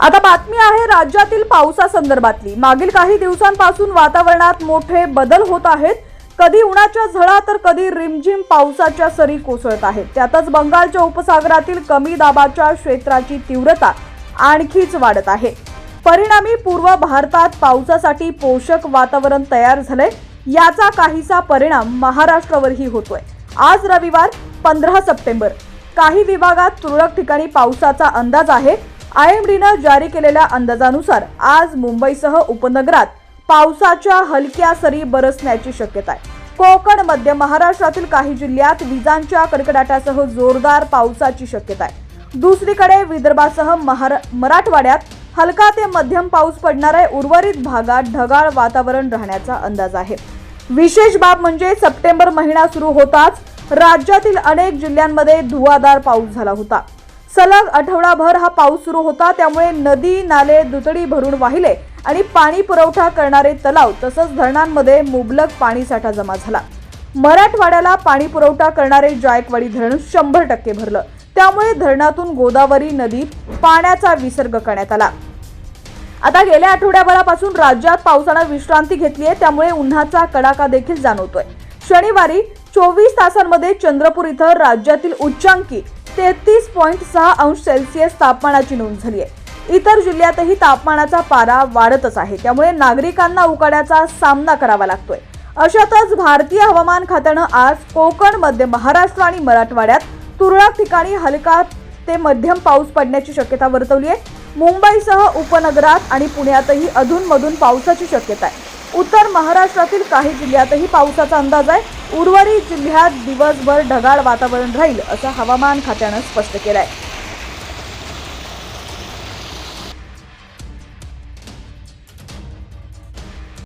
आता बातमी आहे राज्यातील पावसासंदर्भातली. मागील काही दिवसांपासून वातावरणात मोठे बदल होत आहेत. कधी उन्हाच्या झळा तर कधी रिमझिम पावसाच्या सरी कोसळत आहेत. त्यातच बंगालच्या उपसागरातील कमी दाबाच्या क्षेत्राची तीव्रता आणखीच वाढत आहे. परिणामी पूर्व भारतात पावसासाठी पोषक वातावरण तयार झालंय. याचा काहीसा परिणाम महाराष्ट्रावरही होतोय. आज रविवार पंधरा सप्टेंबर. काही विभागात तुरळक ठिकाणी पावसाचा अंदाज आहे. आय एम डीनं जारी केलेल्या अंदाजानुसार आज मुंबईसह उपनगरात पावसाच्या हलक्या सरी बरसण्याची शक्यता आहे. कोकण मध्य महाराष्ट्रातील काही जिल्ह्यात विजांच्या कडकडाटासह जोरदार पावसाची शक्यता आहे. दुसरीकडे विदर्भासह महारा मराठवाड्यात हलका ते मध्यम पाऊस पडणार आहे उर्वरित भागात ढगाळ वातावरण राहण्याचा अंदाज आहे. विशेष बाब म्हणजे सप्टेंबर महिना सुरू होताच राज्यातील अनेक जिल्ह्यांमध्ये धुवाधार पाऊस झाला होता. सलग आठवडाभर हा पाऊस सुरू होता त्यामुळे नदी नाले दुतडी भरून वाहिले आणि पाणी पुरवठा करणारे तलाव तसंच धरणांमध्ये मुबलक पाणीसाठा जमा झाला. मराठवाड्याला पाणी पुरवठा करणारे जायकवाडी धरण शंभर टक्के भरलं. त्यामुळे धरणातून गोदावरी नदीत पाण्याचा विसर्ग करण्यात आला. आता गेल्या आठवड्याभरापासून राज्यात पावसानं विश्रांती घेतली आहे त्यामुळे उन्हाचा कडाका देखील जाणवतोय. शनिवारी चोवीस तासांमध्ये चंद्रपूर इथं राज्यातील उच्चांकी तेहतीस पॉईंट सहा अंश सेल्सिअस तापमानाची नोंद झाली आहे. इतर जिल्ह्यातही तापमानाचा पारा वाढतच आहे. त्यामुळे नागरिकांना उकाड्याचा सामना करावा लागतोय. अशातच भारतीय हवामान खात्यानं आज कोकण मध्य महाराष्ट्र आणि मराठवाड्यात तुरळक ठिकाणी हलका ते मध्यम पाऊस पडण्याची शक्यता वर्तवली आहे. मुंबईसह उपनगरात आणि पुण्यातही अधूनमधून पावसाची शक्यता आहे. उत्तर महाराष्ट्रातील काही जिल्ह्यातही पावसाचा अंदाज आहे. उर्वरित जिल्ह्यात दिवसभर ढगाळ वातावरण राहील असं हवामान खात्यानं स्पष्ट केलं आहे